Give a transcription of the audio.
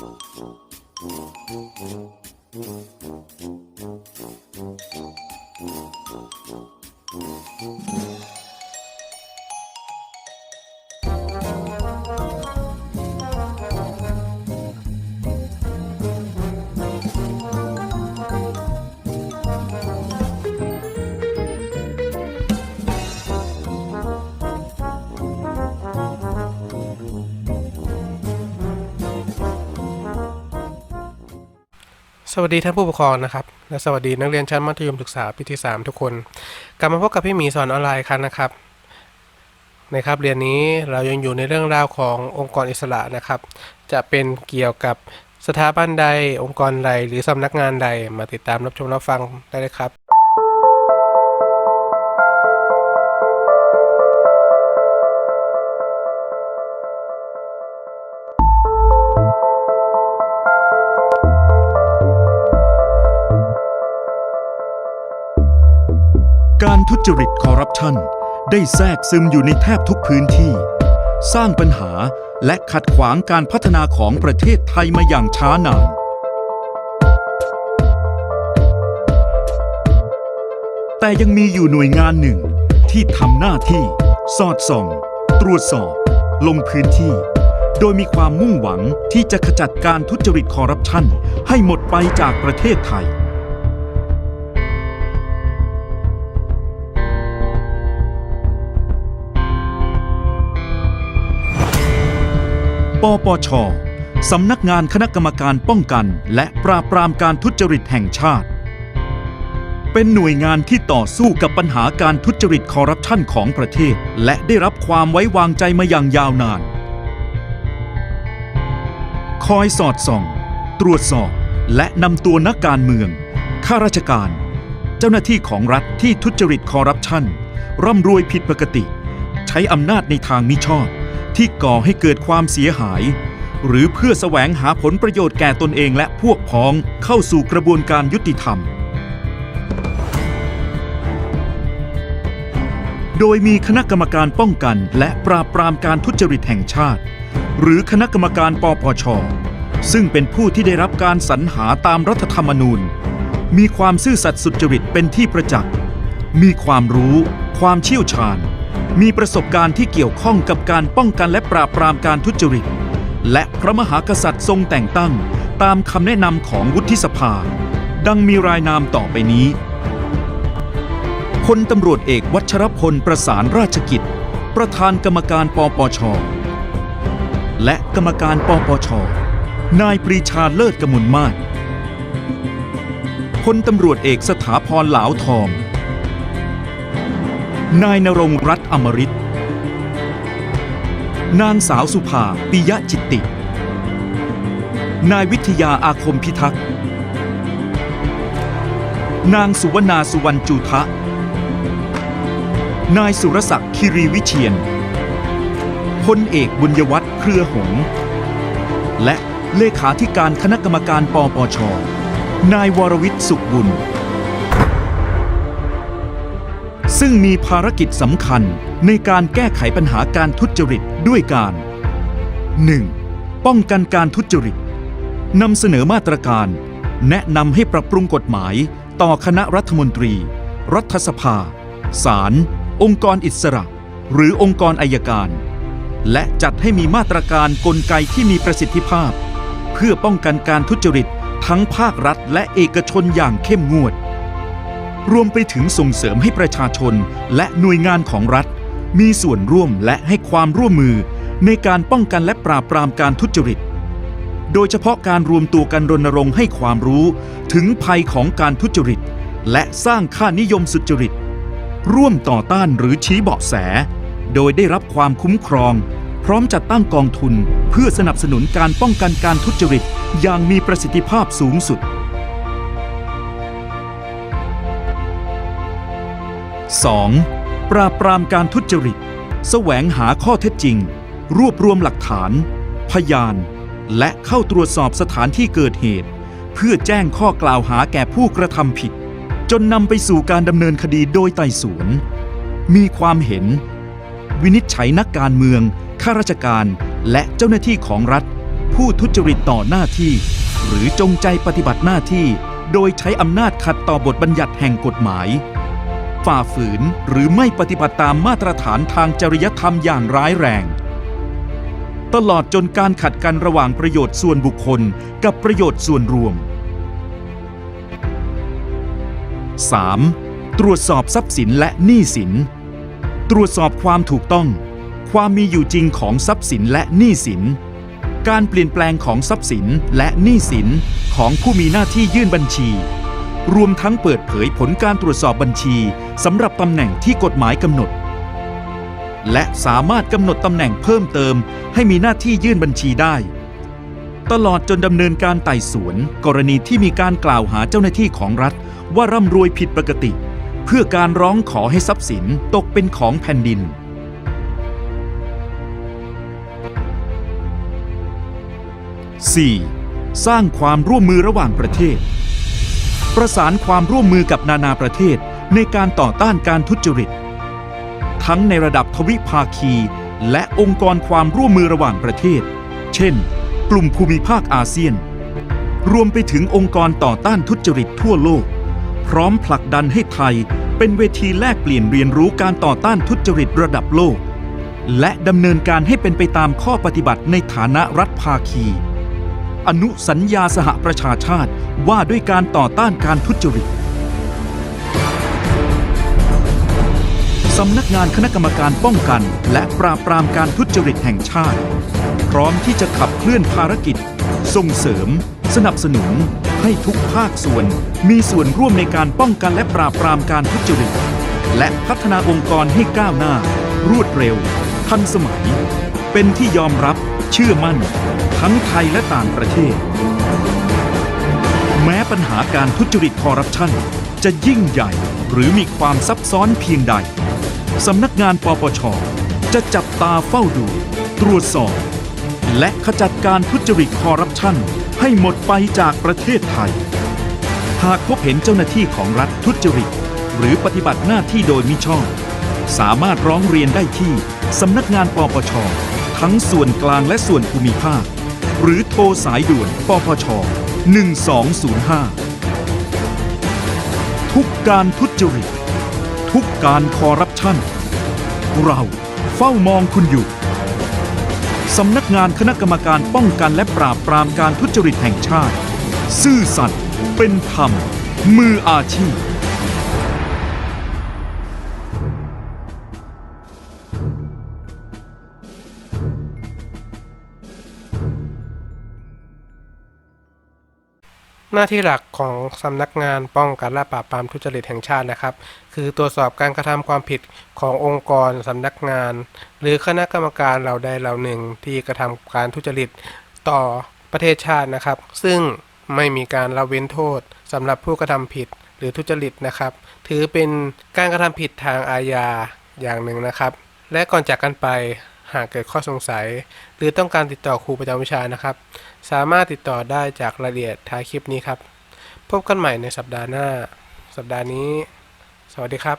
Thank you. สวัสดีท่านผู้ปกครองนะครับ และสวัสดีนักเรียนชั้นมัธยมศึกษาปีที่ 3 ทุกคน กลับมาพบกับพี่หมีสอนออนไลน์ครับนะครับ ในครับเรียนนี้เรายังอยู่ในเรื่องราวขององค์กรอิสระนะครับ จะเป็นเกี่ยวกับสถาบันใดองค์กรใดหรือสำนักงานใดมาติดตามรับชมรับฟังได้เลยครับ การทุจริตคอร์รัปชันได้แทรกซึมอยู่ในแทบทุกพื้นที่ สร้างปัญหาและขัดขวางการพัฒนาของประเทศไทยมาอย่างช้านาน แต่ยังมีอยู่หน่วยงานหนึ่งที่ทำหน้าที่ สอดส่อง ตรวจสอบ ลงพื้นที่ โดยมีความมุ่งหวังที่จะขจัดการทุจริตคอร์รัปชันให้หมดไปจากประเทศไทย ปปช สำนักงานคณะกรรมการป้องกัน และปราบปรามการทุจริตแห่งชาติ เป็นหน่วยงานที่ต่อสู้กับปัญหาการทุจริตคอร์รัปชันของประเทศ และได้รับความไว้วางใจมาอย่างยาวนาน คอยสอดส่อง ตรวจสอบ และนำตัวนักการเมือง ข้าราชการ เจ้าหน้าที่ของรัฐที่ทุจริตคอร์รัปชันร่ำรวยผิดปกติ ใช้อำนาจในทางมิชอบ ที่ก่อให้เกิดความเสียหาย หรือเพื่อแสวงหาผลประโยชน์แก่ตนเองและพวกพ้องเข้าสู่กระบวนการยุติธรรม โดยมีคณะกรรมการป้องกัน และปราบปรามการทุจริตแห่งชาติ หรือคณะกรรมการปปช ซึ่งเป็นผู้ที่ได้รับการสรรหาตามรัฐธรรมนูญ มีความซื่อสัตย์สุจริตเป็นที่ประจักษ์ มีความรู้ ความเชี่ยวชาญ มีประสบการณ์ที่เกี่ยวข้องกับการป้องกันและปราบปรามการทุจริต และพระมหากษัตริย์ทรงแต่งตั้ง ตามคำแนะนำของวุฒิสภา ดังมีรายนามต่อไปนี้พลตำรวจเอกวัชรพลประสานราชกิจ ประธานกรรมการปปช และกรรมการปปช นายปรีชาเลิศกมลมาศพลตำรวจเอกสถาพรเหลาทอง นายนรงรัตอมริตนางสาวสุภาปิยะจิตติ นายวิทยาอาคมพิทักษ์ นางสุวรรณาสุวรรณจูทะ นายสุรศักดิ์คิรีวิเชียนพลเอกบุญยวัฒน์เครือหงส์และเลขาธิการคณะกรรมการปปช นายวรวิทย์สุขบุญ ซึ่งมีภารกิจสำคัญในการแก้ไขปัญหาการทุจริตด้วยการ 1. ป้องกันการทุจริตนำเสนอมาตรการ แนะนำให้ปรับปรุงกฎหมาย ต่อคณะรัฐมนตรี รัฐสภา ศาล องค์กรอิสระ หรือองค์กรอายการ และจัดให้มีมาตรการกลไกที่มีประสิทธิภาพ เพื่อป้องกันการทุจริตทั้งภาครัฐและเอกชนอย่างเข้มงวด รวมไปถึงส่งเสริมให้ประชาชนและหน่วยงานของรัฐ มีส่วนร่วมและให้ความร่วมมือในการป้องกันและปราบปรามการทุจริต โดยเฉพาะการรวมตัวกันรณรงค์ให้ความรู้ถึงภัยของการทุจริต และสร้างค่านิยมสุจริต ร่วมต่อต้านหรือชี้เบาะแส โดยได้รับความคุ้มครอง พร้อมจัดตั้งกองทุนเพื่อสนับสนุนการป้องกันการทุจริตอย่างมีประสิทธิภาพสูงสุด 2. ปราบปรามการทุจริต แสวงหาข้อเท็จจริง รวบรวมหลักฐาน พยาน และเข้าตรวจสอบสถานที่เกิดเหตุ เพื่อแจ้งข้อกล่าวหาแก่ผู้กระทำผิด จนนำไปสู่การดำเนินคดีโดยไต่สวน มีความเห็น วินิจฉัยนักการเมือง ข้าราชการ และเจ้าหน้าที่ของรัฐ ผู้ทุจริตต่อหน้าที่ หรือจงใจปฏิบัติหน้าที่ โดยใช้อำนาจขัดต่อบทบัญญัติแห่งกฎหมาย ฝ่าฝืนหรือไม่ปฏิบัติตามมาตรฐานทางจริยธรรมอย่างร้ายแรง ตลอดจนการขัดกันระหว่างประโยชน์ส่วนบุคคลกับประโยชน์ส่วนรวม 3. ตรวจสอบทรัพย์สินและหนี้สิน ตรวจสอบความถูกต้อง ความมีอยู่จริงของทรัพย์สินและหนี้สิน การเปลี่ยนแปลงของทรัพย์สินและหนี้สินของผู้มีหน้าที่ยื่นบัญชี รวมทั้งเปิดเผยผลการตรวจสอบบัญชีสำหรับตำแหน่งที่กฎหมายกำหนด และสามารถกำหนดตำแหน่งเพิ่มเติม ให้มีหน้าที่ยื่นบัญชีได้ ตลอดจนดำเนินการไต่สวน กรณีที่มีการกล่าวหาเจ้าหน้าที่ของรัฐ ว่าร่ำรวยผิดปกติ เพื่อการร้องขอให้ทรัพย์สินตกเป็นของแผ่นดิน 4. สร้างความร่วมมือระหว่างประเทศ ประสานความร่วมมือกับนานาประเทศในการต่อต้านการทุจริต ทั้งในระดับทวิภาคี และองค์กรความร่วมมือระหว่างประเทศ เช่น กลุ่มภูมิภาคอาเซียน รวมไปถึงองค์กรต่อต้านทุจริตทั่วโลก พร้อมผลักดันให้ไทยเป็นเวทีแลกเปลี่ยนเรียนรู้การต่อต้านทุจริตระดับโลก และดำเนินการให้เป็นไปตามข้อปฏิบัติในฐานะรัฐภาคี อนุสัญญาสหประชาชาติว่าด้วยการต่อต้านการทุจริตสำนักงานคณะกรรมการป้องกัน และปราบปรามการทุจริตแห่งชาติ พร้อมที่จะขับเคลื่อนภารกิจ ส่งเสริม สนับสนุน ให้ทุกภาคส่วน มีส่วนร่วมในการป้องกันและปราบปรามการทุจริต และพัฒนาองค์กรให้ก้าวหน้า รวดเร็ว ทันสมัย เป็นที่ยอมรับ เชื่อมั่น ทั้งไทยและต่างประเทศ แม้ปัญหาการทุจริตคอร์รัปชันจะยิ่งใหญ่หรือมีความซับซ้อนเพียงใด สำนักงานปปช จะจับตาเฝ้าดู ตรวจสอบ และขจัดการทุจริตคอร์รัปชันให้หมดไปจากประเทศไทย หากพบเห็นเจ้าหน้าที่ของรัฐทุจริต หรือปฏิบัติหน้าที่โดยมิชอบ สามารถร้องเรียนได้ที่ สำนักงานปปช ทั้งส่วนกลางและส่วนภูมิภาค หรือโทรสายด่วนปปช 1205 ทุกการทุจริต ทุกการคอร์รัปชัน เราเฝ้ามองคุณอยู่ สำนักงานคณะกรรมการป้องกันและปราบปรามการทุจริตแห่งชาติ ซื่อสัตย์เป็นธรรม มืออาชีพ หน้าที่หลักของสำนักงานป้องกันและปราบปรามทุจริตแห่งชาตินะครับ คือตรวจสอบการกระทำความผิดขององค์กรสำนักงาน หรือคณะกรรมการเหล่าใดเหล่าหนึ่ง ที่กระทำการทุจริตต่อประเทศชาตินะครับ ซึ่งไม่มีการละเว้นโทษสำหรับผู้กระทำผิดหรือทุจริตนะครับ ถือเป็นการกระทำผิดทางอาญาอย่างหนึ่งนะครับ และก่อนจากกันไป หากเกิดข้อสงสัย หรือต้องการติดต่อครูประจำวิชานะครับ สามารถติดต่อได้จากรายละเอียดท้ายคลิปนี้ครับ พบกันใหม่ในสัปดาห์หน้า สัปดาห์นี้ สวัสดีครับ